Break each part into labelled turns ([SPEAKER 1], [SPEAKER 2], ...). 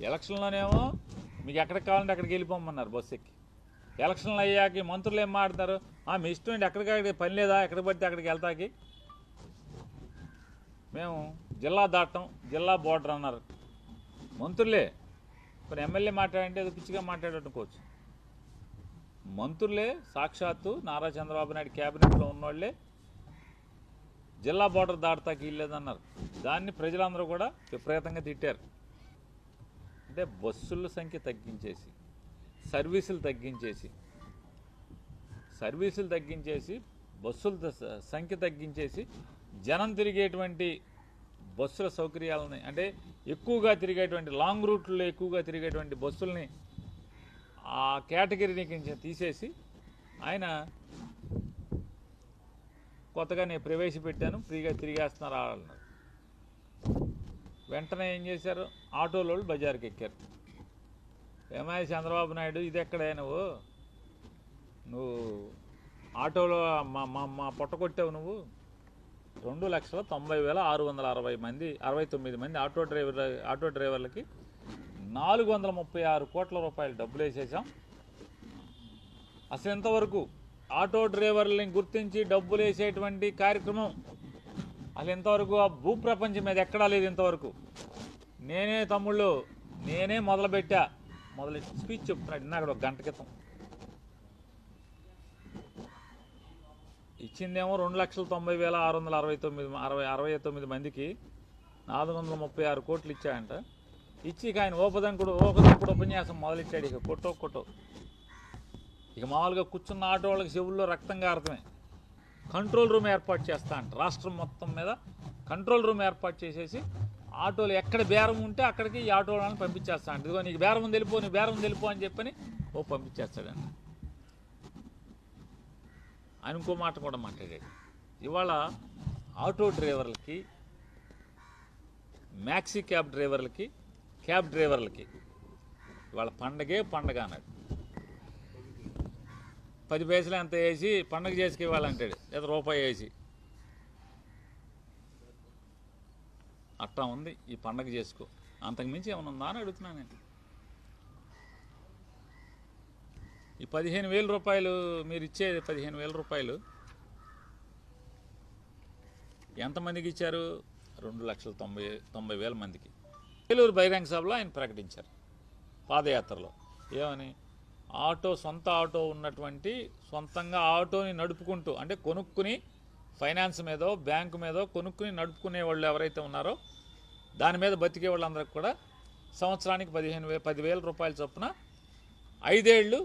[SPEAKER 1] ఎలక్షన్లోనేమో మీకు ఎక్కడికి కావాలంటే అక్కడికి వెళ్ళిపోమన్నారు బస్సు ఎక్కి. ఎలక్షన్లు అయ్యాక మంత్రులు ఏం మాట్లాడతారు? "ఆ, మీ ఇష్టం ఏంటి? ఎక్కడికి పని లేదా? ఎక్కడ పడితే అక్కడికి వెళ్తాకి. మేము జిల్లా దాటం జిల్లా బోర్డర్ అన్నారు. మంత్రులే ఇప్పుడు ఎమ్మెల్యే మాట్లాడంటే అది పిచ్చిగా మాట్లాడనుకోవచ్చు మంత్రులే సాక్షాత్తు నారా చంద్రబాబు నాయుడు క్యాబినెట్లో ఉన్నోళ్ళే జిల్లా బోర్డర్ దాటతాకి ఇల్లేదన్నారు దాన్ని ప్రజలందరూ కూడా విపరీతంగా తిట్టారు. అంటే బస్సుల సంఖ్య తగ్గించేసి సర్వీసులు తగ్గించేసి సర్వీసులు తగ్గించేసి బస్సుల సంఖ్య తగ్గించేసి జనం తిరిగేటువంటి బస్సుల సౌకర్యాలని అంటే ఎక్కువగా తిరిగేటువంటి లాంగ్ రూట్లో ఎక్కువగా తిరిగేటువంటి బస్సుల్ని ఆ కేటగిరీని కొంచెం తీసేసి ఆయన కొత్తగా నేను ప్రవేశపెట్టాను ఫ్రీగా తిరిగేస్తున్నారు అన్నారు. వెంటనే ఏం చేశారు? ఆటోలో వాళ్ళు బజార్కి ఎక్కారు. ఏమాయ చంద్రబాబు నాయుడు ఇది ఎక్కడే నువ్వు? నువ్వు ఆటోలో మా మా మా పొట్ట కొట్టావు నువ్వు? రెండు లక్షల తొంభై వేల ఆరు వందల అరవై మంది అరవై తొమ్మిది మంది ఆటో డ్రైవర్ ఆటో డ్రైవర్లకి నాలుగు వందల ముప్పై ఆరు కోట్ల రూపాయలు డబ్బులు వేసేసాం అసలు ఇంతవరకు ఆటో డ్రైవర్లని గుర్తించి డబ్బులు వేసేటువంటి కార్యక్రమం అసలు ఇంతవరకు ఆ భూప్రపంచం మీద ఎక్కడా లేదు ఇంతవరకు. నేనే తమ్ముళ్ళు నేనే మొదలుపెట్టా. మొదలు స్పీచ్ చెప్తున్నాడు ఇందాక ఒక గంట క్రితం. ఇచ్చిందేమో రెండు లక్షల తొంభై వేల ఆరు వందల అరవై తొమ్మిది అరవై అరవై తొమ్మిది మందికి నాలుగు వందల ముప్పై ఆరు కోట్లు ఇచ్చాయంట ఇచ్చి ఇక ఆయన ఓపదంకుడు ఓపదంకుడు ఉపన్యాసం మొదలెట్టాడు ఇక. కొట్టో కొట్టో. ఇక మామూలుగా కూర్చున్న ఆటో వాళ్ళకి చెవుల్లో రక్తం కారతమే కంట్రోల్ రూమ్ ఏర్పాటు చేస్తా అంట రాష్ట్రం మొత్తం మీద కంట్రోల్ రూమ్ ఏర్పాటు చేసేసి ఆటోలు ఎక్కడ బేరం ఉంటే అక్కడికి ఈ ఆటో వాళ్ళని పంపించేస్తా అంట ఇదిగో నీకు బేరం తెలిపో నీ బేరం తెలిపో అని చెప్పని ఓ పంపించేస్తాడండి ఆయన ఇంకో మాట కూడా మాట్లాడాడు. ఇవాళ ఆటో డ్రైవర్లకి మ్యాక్సీ క్యాబ్ డ్రైవర్లకి క్యాబ్ డ్రైవర్లకి ఇవాళ పండగే పండగ అన్నాడు. పది పైసలు ఎంత వేసి పండగ చేసుకు ఇవ్వాలంటాడు లేదా రూపాయి వేసి. అట్టా ఉంది ఈ పండగ చేసుకో. అంతకుమించి ఏమైనా ఉందా అని అడుగుతున్నాను నేను. ఈ పదిహేను వేల రూపాయలు మీరు ఇచ్చే పదిహేను వేల రూపాయలు. ఎంతమందికి ఇచ్చారు? రెండు లక్షల తొంభై తొంభై వేల మందికి. ఏలూరు బహిరంగ సభలో ఆయన ప్రకటించారు పాదయాత్రలో. ఏమని? ఆటో సొంత ఆటో ఉన్నటువంటి సొంతంగా ఆటోని నడుపుకుంటూ అంటే కొనుక్కుని ఫైనాన్స్ మీదో బ్యాంకు మీదో కొనుక్కుని నడుపుకునే వాళ్ళు ఎవరైతే ఉన్నారో దాని మీద బతికే వాళ్ళందరికీ కూడా సంవత్సరానికి పదిహేను వే పదివేల రూపాయల చొప్పున ఐదేళ్ళు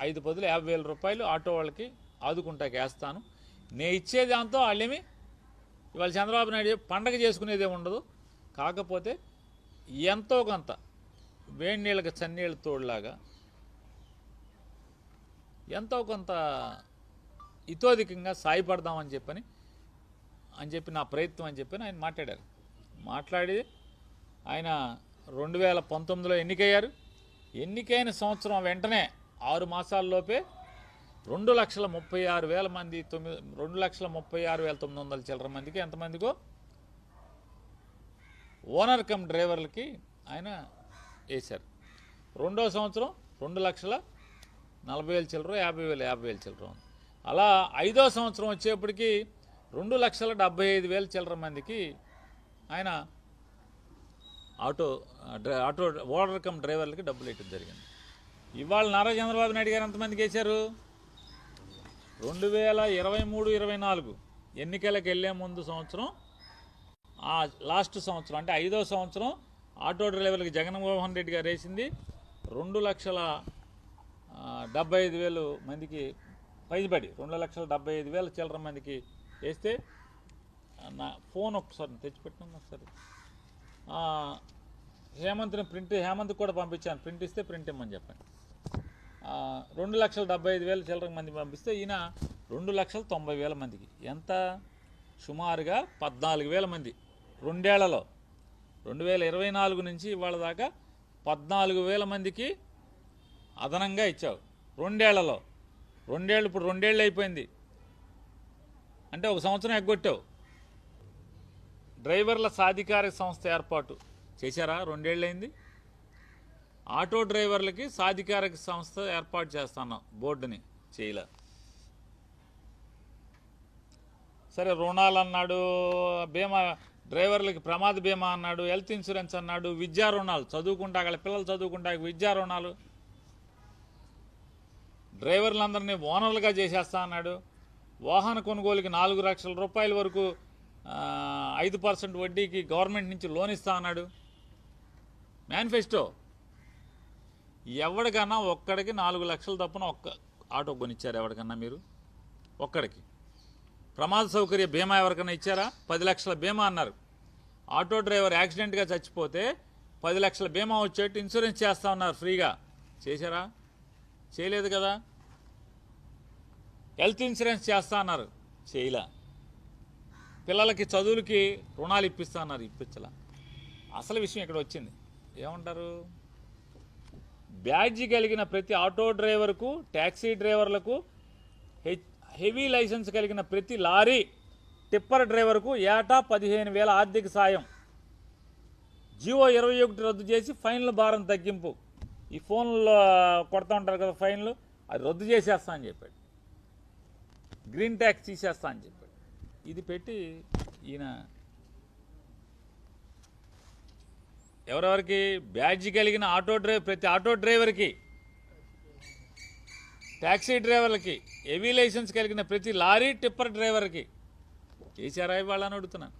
[SPEAKER 1] ఐదు పదులు యాభై వేల రూపాయలు ఆటో వాళ్ళకి ఆదుకుంటాకి వేస్తాను. నేను ఇచ్చే దాంతో వాళ్ళేమి ఇవాళ చంద్రబాబు నాయుడు పండగ చేసుకునేదే ఉండదు. కాకపోతే ఎంతో కొంత వేడి నీళ్ళకి చన్నీళ్ళ తోడులాగా ఎంతో కొంత ఇతోధికంగా సాయపడదామని చెప్పని అని చెప్పి నా ప్రయత్నం అని చెప్పి ఆయన మాట్లాడారు. మాట్లాడి ఆయన రెండు వేల పంతొమ్మిదిలో ఎన్నికయ్యారు. ఎన్నికైన సంవత్సరం వెంటనే ఆరు మాసాల్లోపే రెండు లక్షల ముప్పై ఆరు వేల మంది తొమ్మిది రెండు లక్షల ముప్పై ఆరు వేల తొమ్మిది వందల చిల్లర మందికి ఎంతమందికో ఓనర్ కమ్ డ్రైవర్లకి ఆయన వేశారు. రెండో సంవత్సరం రెండు లక్షల నలభై వేల చిల్లర యాభై వేలు యాభై వేల చిల్లర ఉంది. అలా ఐదో సంవత్సరం వచ్చేప్పటికి రెండు లక్షల డెబ్బై ఐదు వేల చిల్లర మందికి ఆయన ఆటో డ్రై- ఆటో ఓడర్ కమ్ డ్రైవర్లకి డబ్బులు ఇవ్వడం జరిగింది. ఇవాళ నారా చంద్రబాబు నాయుడు గారు ఎంతమందికి వేశారు? రెండు వేల ఇరవై మూడు ఇరవై నాలుగు ఎన్నికలకు వెళ్ళే ముందు సంవత్సరం ఆ లాస్ట్ సంవత్సరం అంటే ఐదో సంవత్సరం ఆటో డ్రైవర్లకి జగన్మోహన్ రెడ్డి గారు వేసింది రెండు లక్షల డెబ్బై ఐదు వేలు మందికి పైబడి రెండు లక్షల డెబ్బై ఐదు వేల చిల్లర మందికి వేస్తే నా ఫోన్ ఒకసారి తెచ్చిపెట్టినాను ఒకసారి హేమంత్ని ప్రింట్ హేమంత్ కూడా పంపించాను. ప్రింట్ ఇస్తే ప్రింట్ ఇమ్మని చెప్పండి. రెండు లక్షల డెబ్బై ఐదు వేల చిల్లర మంది పంపిస్తే ఈయన రెండు లక్షల తొంభై వేల మందికి. ఎంత? సుమారుగా పద్నాలుగు వేల మంది. రెండేళ్ళలో రెండు వేల ఇరవై నాలుగు నుంచి ఇవాళ దాకా పద్నాలుగు వేల మందికి అదనంగా ఇచ్చావు. రెండేళ్ళలో. రెండేళ్ళు ఇప్పుడు రెండేళ్ళు అయిపోయింది. అంటే ఒక సంవత్సరం ఎగ్గొట్టావు. డ్రైవర్ల సాధికారిక సంస్థ ఏర్పాటు చేశారా? రెండేళ్ళైంది ఆటో డ్రైవర్లకి సాధికారిక సంస్థ ఏర్పాటు చేస్తాను బోర్డుని చేయలే. సరే రుణాలు అన్నాడు బీమా డ్రైవర్లకి ప్రమాద బీమా అన్నాడు హెల్త్ ఇన్సూరెన్స్ అన్నాడు విద్యా రుణాలు చదువుకుంటా వాళ్ళ పిల్లలు చదువుకుంటా విద్యా రుణాలు డ్రైవర్లందరినీ ఓనర్లుగా చేసేస్తా అన్నాడు. వాహన కొనుగోలుకి నాలుగు లక్షల రూపాయల వరకు ఐదు పర్సెంట్ వడ్డీకి గవర్నమెంట్ నుంచి లోన్ ఇస్తా అన్నాడు. మేనిఫెస్టో. ఎవడికన్నా ఒక్కడికి నాలుగు లక్షలు తప్పున ఒక్క ఆటో కొనిచ్చారు ఎవరికన్నా మీరు? ఒక్కడికి. ప్రమాద సౌకర్య బీమా ఎవరికైనా ఇచ్చారా? పది లక్షల బీమా అన్నారు. ఆటో డ్రైవర్ యాక్సిడెంట్గా చచ్చిపోతే పది లక్షల బీమా వచ్చేట్టు ఇన్సూరెన్స్ చేస్తా ఉన్నారు ఫ్రీగా. చేశారా? చేయలేదు కదా? హెల్త్ ఇన్సూరెన్స్ చేస్తా అన్నారు. చేయలే. పిల్లలకి చదువులకి రుణాలు ఇప్పిస్తా అన్నారు ఇప్పించలా. అసలు విషయం ఇక్కడ వచ్చింది. ఏమంటారు? బ్యాడ్జి కలిగిన ప్రతి ఆటో డ్రైవర్కు ట్యాక్సీ డ్రైవర్లకు హెవీ లైసెన్స్ కలిగిన ప్రతి లారీ టిప్పర్ డ్రైవర్కు ఏటా పదిహేను వేల ఆర్థిక సాయం. జియో ఇరవై ఒకటి రద్దు చేసి ఫైన్ల భారం తగ్గింపు. ఈ ఫోన్లో కొడతా ఉంటారు కదా ఫైన్లు అది రద్దు చేసేస్తా అని చెప్పాడు. గ్రీన్ ట్యాక్స్ తీసేస్తా అని చెప్పాడు. ఇది పెట్టి ఈయన ఎవరెవరికి బ్యాడ్జ్ కలిగిన ఆటో డ్రైవర్ ప్రతి ఆటో డ్రైవర్కి ట్యాక్సీ డ్రైవర్లకి హెవీ లైసెన్స్ కలిగిన ప్రతి లారీ టిప్పర్ డ్రైవర్కి చేశారా ఇవాళ అని అడుగుతున్నాను